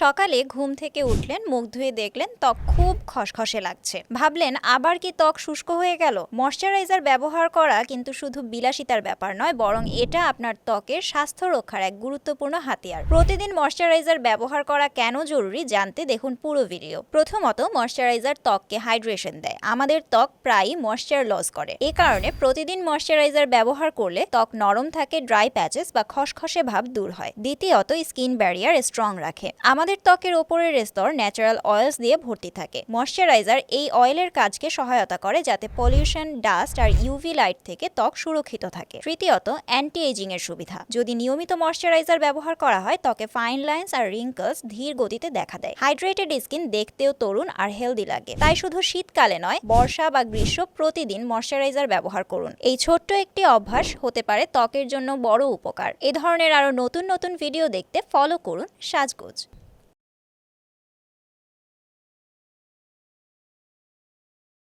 সকালে ঘুম থেকে উঠলেন, মুখ ধুয়ে দেখলেন ত্বক খুব খসখসে লাগছে। ভাবলেন, আবার কি ত্বক শুষ্ক হয়ে গেল? ময়শ্চারাইজার ব্যবহার করা কিন্তু শুধু বিলাসিতার ব্যাপার নয়, বরং এটা আপনার ত্বকের স্বাস্থ্য রক্ষার এক গুরুত্বপূর্ণ হাতিয়ার। প্রতিদিন ময়শ্চারাইজার ব্যবহার করা কেন জরুরি জানতে দেখুন পুরো ভিডিও। প্রথমত, ময়শ্চারাইজার ত্বককে হাইড্রেশন দেয়। আমাদের ত্বক প্রায়ই ময়শ্চার লস করে। এ কারণে প্রতিদিন ময়শ্চারাইজার ব্যবহার করলে ত্বক নরম থাকে, ড্রাই প্যাচেস বা খসখসে ভাব দূর হয়। দ্বিতীয়ত, স্কিন ব্যারিয়ার স্ট্রং রাখে। আমাদের ত্বকের ওপরের স্তর ন্যাচারাল অয়েলস দিয়ে ভর্তি থাকে। ময়শ্চারাইজার এই অয়েলের কাজকে সহায়তা করে যাতে পলিউশন ডাস্ট আর ইউভি লাইট থেকে ত্বক সুরক্ষিত থাকে। তৃতীয়ত অ্যান্টি এজিং এর সুবিধা। যদি নিয়মিত ময়শ্চারাইজার ব্যবহার করা হয়, ত্বকে ফাইন লাইন্স আর রিঙ্কলস ধীর গতিতে দেখা দেয়। হাইড্রেটেড স্কিন দেখতেও তরুণ আর হেলদি লাগে। তাই শুধু শীতকালে নয়, বর্ষা বা গ্রীষ্ম প্রতিদিন ময়শ্চারাইজার ব্যবহার করুন। এই ছোট্ট একটি অভ্যাস হতে পারে ত্বকের জন্য বড় উপকার। এ ধরনের আরও নতুন নতুন ভিডিও দেখতে ফলো করুন সাজগোজ।